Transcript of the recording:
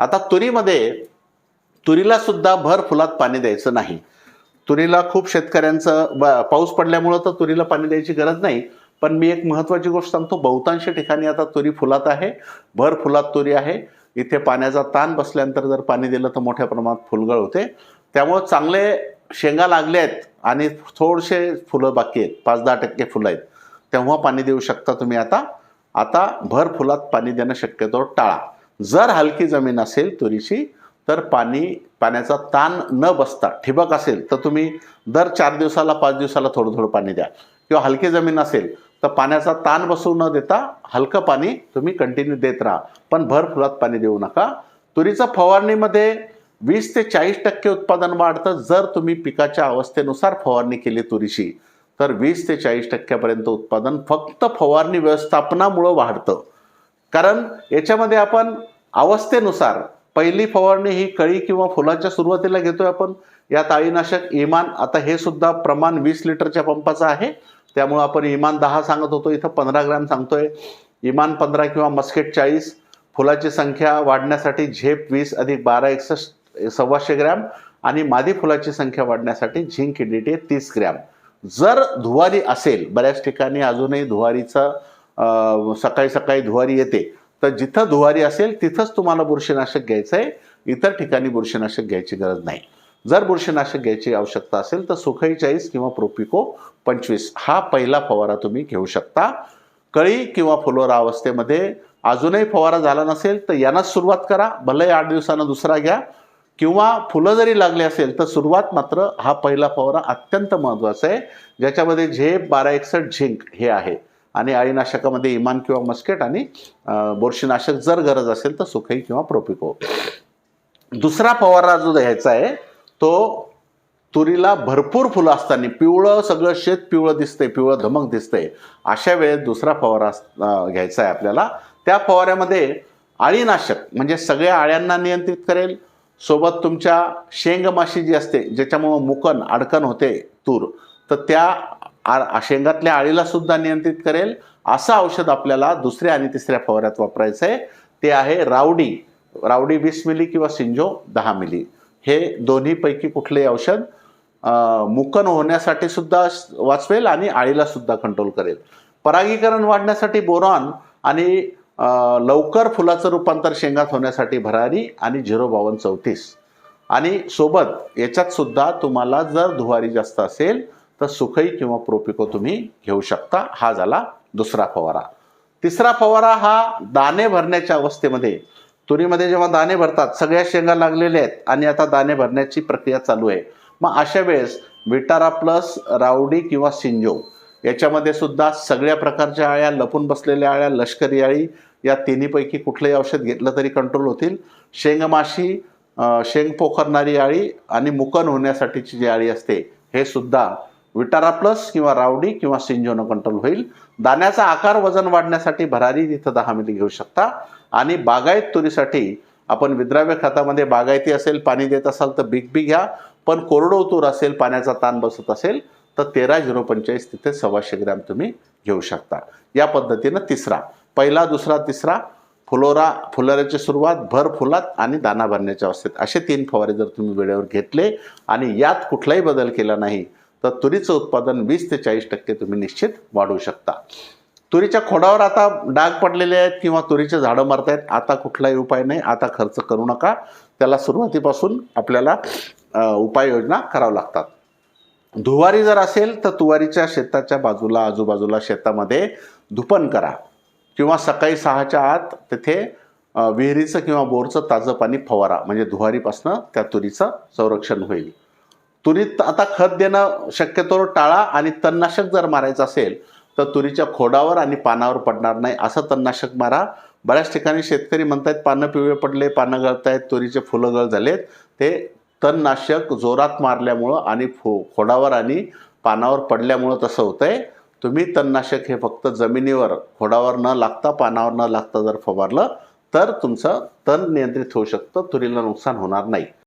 आता तुरीमध्ये तुरीला सुद्धा भर फुलात पाणी द्यायचं नाही. तुरीला खूप शेतकऱ्यांचं ब- पाऊस पडल्यामुळं तर तुरीला पाणी द्यायची गरज नाही. पण मी एक महत्त्वाची गोष्ट सांगतो बहुतांश ठिकाणी आता तुरी फुलात आहे भर फुलात तुरी आहे. इथे पाण्याचा ताण बसल्यानंतर जर पाणी दिलं तर मोठ्या प्रमाणात फुलगळ होते. त्यामुळं चांगले शेंगा लागले आहेत आणि थोडेसे फुलं बाकी आहेत पाच दहा टक्के फुलं आहेत. तेव्हा पाणी देऊ शकता तुम्ही आता. आता भर फुलात पाणी देणं शक्यतो टाळा. जर हलकी जमीन असेल तुरीची तर पाणी पाण्याचा ताण न बसता ठिबक असेल तर तुम्ही दर चार दिवसाला पाच दिवसाला थोडं थोडं पाणी द्या. किंवा हलकी जमीन असेल तर पाण्याचा ताण बसू न देता हलकं पाणी तुम्ही कंटिन्यू देत राहा. पण भर फुलात पाणी देऊ नका. तुरीचं फवारणीमध्ये वीस ते चाळीस टक्के उत्पादन वाढतं जर तुम्ही पिकाच्या अवस्थेनुसार फवारणी केली तुरीची. तर वीस ते चाळीस टक्क्यापर्यंत उत्पादन फक्त फवारणी व्यवस्थापनामुळं वाढतं. कारण याच्यामध्ये आपण अवस्थेनुसार पहिली फवारणी ही कळी किंवा फुलाच्या सुरुवातीला घेतोय आपण. या ताळीनाशक इमान आता हे सुद्धा प्रमाण वीस लिटरच्या पंपाचं आहे. त्यामुळं आपण इमान दहा सांगत होतो इथं पंधरा ग्रॅम सांगतोय. इमान पंधरा किंवा मस्केट चाळीस फुलाची संख्या वाढण्यासाठी झेप वीस अधिक बारा एकसष्ट सव्वाशे ग्रॅम आणि मादी फुलाची संख्या वाढण्यासाठी झिंक डी तीस ग्रॅम. जर धुवारी असेल बऱ्याच ठिकाणी अजूनही धुवारीचं सकाळी सकाळी धुवारी येते तर जिथं धुवारी असेल तिथंच तुम्हाला बुरशीनाशक घ्यायचं आहे. इतर ठिकाणी बुरशीनाशक घ्यायची गरज नाही. जर बुरशीनाशक घ्यायची आवश्यकता असेल तर सुखई चाळीस किंवा प्रोपिको पंचवीस. हा पहिला फवारा तुम्ही घेऊ शकता. कळी किंवा फुलोरा अवस्थेमध्ये अजूनही फवारा झाला नसेल तर यांनाच सुरुवात करा. भलेही आठ दिवसानं दुसरा घ्या. किंवा फुलं जरी लागली असेल तर सुरुवात मात्र हा पहिला फवारा अत्यंत महत्त्वाचा आहे. ज्याच्यामध्ये झेप बारा एकसठ झिंक हे आहे. आणि अळीनाशकामध्ये इमान किंवा मस्केट आणि बुरशीनाशक जर गरज असेल तर सुखई किंवा प्रोपिको. दुसरा फवारा जो द्यायचा आहे तो तुरीला भरपूर फुलं असताना पिवळं सगळं शेत पिवळं दिसतंय पिवळं धमक दिसतंय अशा वेळेस दुसरा फवारा घ्यायचा आहे आपल्याला. त्या फवाऱ्यामध्ये अळीनाशक म्हणजे सगळ्या आळ्यांना नियंत्रित करेल. सोबत तुमच्या शेंगमाशी जी असते ज्याच्यामुळं मुकन अडकण होते तूर तर त्या आ- शेंगातल्या आळीला सुद्धा नियंत्रित करेल. असं औषध आपल्याला दुसऱ्या आणि तिसऱ्या फवाऱ्यात वापरायचं आहे. ते आहे रावडी रावडी वीस मिली किंवा सिंजो दहा मिली. हे दोन्हीपैकी कुठलेही औषध मुकन होण्यासाठी सुद्धा वाचवेल आणि आळीला सुद्धा कंट्रोल करेल. परागीकरण वाढण्यासाठी बोरॉन आणि लवकर फुलाचं रूपांतर शेंगात होण्यासाठी भरारी आणि झिरो बावन्न चौतीस. आणि सोबत याच्यात सुद्धा तुम्हाला जर धुवारी जास्त असेल तर सुखई किंवा प्रोपिको तुम्ही घेऊ शकता. हा झाला दुसरा फवारा. तिसरा फवारा हा दाणे भरण्याच्या अवस्थेमध्ये. तुरीमध्ये जेव्हा दाणे भरतात सगळ्या शेंगा लागलेल्या आहेत आणि आता दाणे भरण्याची प्रक्रिया चालू आहे. मग अशा वेळेस विटारा प्लस रावडी किंवा सिंजो याच्यामध्ये सुद्धा सगळ्या प्रकारच्या आळ्या लपून बसलेल्या आळ्या लष्करी आळी या तिन्हीपैकी कुठलंही औषध घेतलं तरी कंट्रोल होतील. शेंगमाशी शेंग पोखरणारी आळी आणि मुकन होण्यासाठीची जी आळी असते हे सुद्धा विटारा प्लस किंवा रावडी किंवा सिंजोनं कंट्रोल होईल. दाण्याचा आकार वजन वाढण्यासाठी भरारी तिथं दहा मिली घेऊ शकता. आणि बागायत तुरीसाठी आपण विद्राव्य खतामध्ये बागायती असेल पाणी देत असाल तर बिग बी घ्या. पण कोरडो तूर असेल पाण्याचा ताण बसत असेल तर तेरा झिरो पंचेचाळीस तिथे सव्वाशे ग्रॅम तुम्ही घेऊ शकता. या पद्धतीनं तिसरा पहिला दुसरा तिसरा फुलोरा फुलोऱ्याची सुरुवात भर फुलात आणि दाना भरण्याच्या अवस्थेत. असे तीन फवारे जर तुम्ही वेळेवर घेतले आणि यात कुठलाही बदल केला नाही तर तुरीचं उत्पादन वीस ते चाळीस टक्के तुम्ही निश्चित वाढवू शकता. तुरीच्या खोडावर आता डाग पडलेले आहेत किंवा तुरीचे झाडं मारत आहेत आता कुठलाही उपाय नाही आता खर्च करू नका. त्याला सुरुवातीपासून आपल्याला उपाययोजना कराव्या लागतात. धुवारी जर असेल तर तुवारीच्या शेताच्या बाजूला आजूबाजूला शेतामध्ये धुपन करा. किंवा सकाळी सहाच्या आत तिथे विहिरीचं किंवा बोरचं ताजं पाणी फवारा. म्हणजे धुवारीपासनं त्या तुरीचं संरक्षण होईल. तुरीत आता खत देणं शक्यतो टाळा आणि तणनाशक जर मारायचं असेल तर तुरीच्या खोडावर आणि पानावर पडणार नाही असं तणनाशक मारा. बऱ्याच ठिकाणी शेतकरी म्हणतात पानं पिवळे पडले पानं गळत आहेत तुरीचे फुलं गळ झालेत. ते तणनाशक जोरात मारल्यामुळं आणि फो खोडावर आणि पानावर पडल्यामुळं तसं होतंय. तुम्ही तणनाशक हे फक्त जमिनीवर खोडावर न लागता पानावर न लागता जर फवारलं तर तुमचं तण नियंत्रित होऊ शकतं तुरीला नुकसान होणार नाही.